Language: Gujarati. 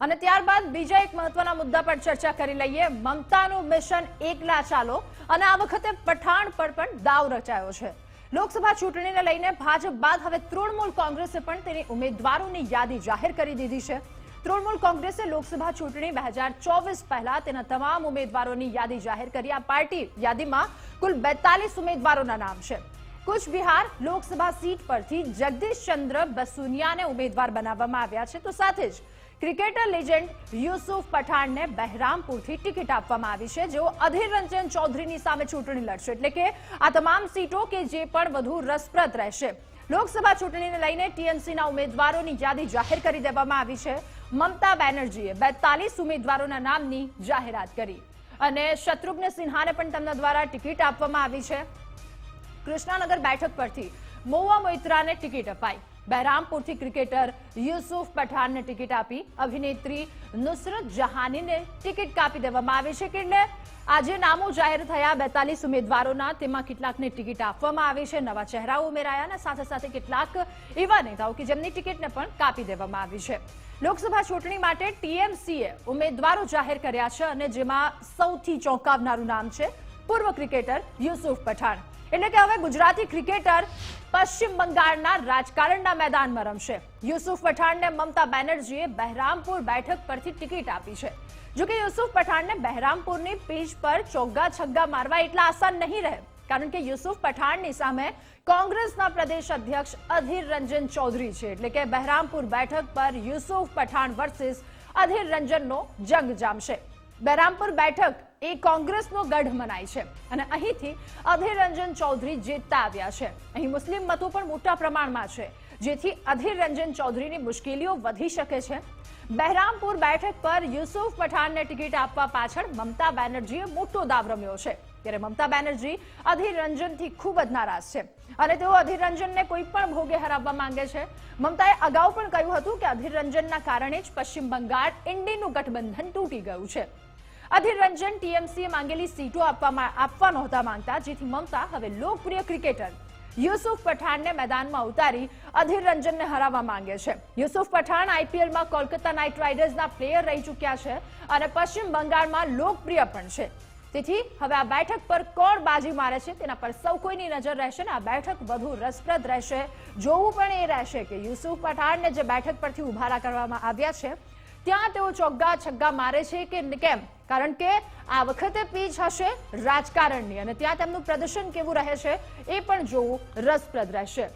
અને ત્યારબાદ બીજા એક મહત્વના મુદ્દા પર ચર્ચા કરી લઈએ. મમતાનું મિશન એકલા ચાલો. અને આ વખતે પઠાણ પર પણ દાવ રચાયો છે. લોકસભા ચૂંટણીને લઈને ભાજપ બાદ હવે તૃણમૂલ કોંગ્રેસે પણ તેની ઉમેદવારોની યાદી જાહેર કરી દીધી છે. તૃણમૂલ કોંગ્રેસે લોકસભા ચૂંટણી બે હજાર ચોવીસ પહેલા તેના તમામ ઉમેદવારોની યાદી જાહેર કરી. આ પાર્ટી યાદીમાં કુલ બેતાલીસ ઉમેદવારોના નામ છે. કુચબિહાર લોકસભા સીટ પરથી જગદીશ ચંદ્ર બસુનિયાને ઉમેદવાર બનાવવામાં આવ્યા છે. તો સાથે જ ક્રિકેટર લેજેન્ડ યુસુફ પઠાણને બહેરામપુરથી ટિકિટ આપવામાં આવી છે. જેઓ અધીર રંજન ચૌધરીની સામે ચૂંટણી લડશે. એટલે કે આ તમામ સીટો કે જે પણ વધુ રસપ્રદ રહેશે. લોકસભા ચૂંટણીને લઈને ટીએમસીના ઉમેદવારોની યાદી જાહેર કરી દેવામાં આવી છે. મમતા બેનર્જીએ બેતાલીસ ઉમેદવારોના નામની જાહેરાત કરી. અને શત્રુઘ્ન સિન્હાને પણ તેમના દ્વારા ટિકિટ આપવામાં આવી છે. કૃષ્ણાનગર બેઠક પરથી મોવા મોઇત્રાને ટિકિટ અપાઈ. બહેરામપુરથી ક્રિકેટર યુસુફ પઠાણને ટિકિટ આપી અભિનેત્રી નુસરત જહાનીને ટિકિટ કાપી દેવામાં આવી છે. કે આજે નામો જાહેર થયા. બેતાલીસ ઉમેદવારોના તેમાં કેટલાકને ટિકિટ આપવામાં આવી છે. નવા ચહેરાઓ ઉમેરાયા અને સાથે સાથે કેટલાક એવા નેતાઓ કે જેમની ટિકિટને પણ કાપી દેવામાં આવી છે. લોકસભા ચૂંટણી માટે ટીએમસીએ ઉમેદવારો જાહેર કર્યા છે અને જેમાં સૌથી ચોંકાવનારું નામ છે પૂર્વ ક્રિકેટર યુસુફ પઠાણ. એટલે કે હવે ગુજરાતી ક્રિકેટર પશ્ચિમ બંગાળના રાજકારણના મેદાનમાં રમશે. યુસુફ પઠાણને મમતા બેનર્જીએ બહેરામપુર બેઠક પરથી ટિકિટ આપી છે. જોકે યુસુફ પઠાણને બહેરામપુરની પીચ પર ચોગ્ગા છગ્ગા મારવા એટલા આસાન નહીં રહે, કારણ કે યુસુફ પઠાણની સામે કોંગ્રેસના પ્રદેશ અધ્યક્ષ અધીર રંજન ચૌધરી છે. એટલે કે બહેરામપુર બેઠક પર યુસુફ પઠાણ વર્સિસ અધીર રંજનનો જંગ જામશે. બહેરામપુર બેઠક એ કોંગ્રેસનો ગઢ મનાય છે. અને અહીંથી અધીર રંજન ચૌધરી જીતતા આવ્યા છે. અહીં મુસ્લિમ મતો પણ મોટા પ્રમાણમાં છે. જેથી અધીર રંજન ચૌધરીની મુશ્કેલીઓ વધી શકે છે. બહેરામપુર બેઠક પર યુસુફ પઠાણને ટિકિટ આપવા પાછળ મમતા બેનર્જીએ મોટો દાવ રમ્યો છે. ત્યારે મમતા બેનર્જી અધીર રંજનથી ખૂબ જ નારાજ છે. અને તેઓ અધીર રંજનને કોઈ પણ ભોગે હરાવવા માંગે છે. મમતાએ અગાઉ પણ કહ્યું હતું કે અધીર રંજનના કારણે જ પશ્ચિમ બંગાળ ઇન્ડીનું ગઠબંધન તૂટી ગયું છે. અધીર રંજન ટીએમસીએ માંગેલી સીટો આપવામાં આપવા નહોતા માંગતા, જેથી મમતા હવે લોકપ્રિય ક્રિકેટર યુસુફ પઠાણને મેદાનમાં ઉતારી અધીર રંજનને હરાવવા માંગે છે. યુસુફ પઠાણ આઈપીએલમાં કોલકાતા નાઇટ રાઇડર્સના પ્લેયર રહી ચૂક્યા છે અને પશ્ચિમ બંગાળમાં લોકપ્રિય પણ છે. તેથી હવે આ બેઠક પર કોણ બાજી મારે છે તેના પર સૌ કોઈની નજર રહેશે અને આ બેઠક વધુ રસપ્રદ રહેશે, જોવું પણ એ રહેશે કે યુસુફ પઠાણને જે બેઠક પરથી ઉભારા કરવામાં આવ્યા છે ત્યાં તેઓ ચોગ્ગા છગ્ગા મારે છે કે કેમ? કારણ કે આ વખતે પીચ હશે રાજકારણની અને ત્યાં તેમનું પ્રદર્શન કેવું રહે છે એ પણ જોવું રસપ્રદ રહેશે.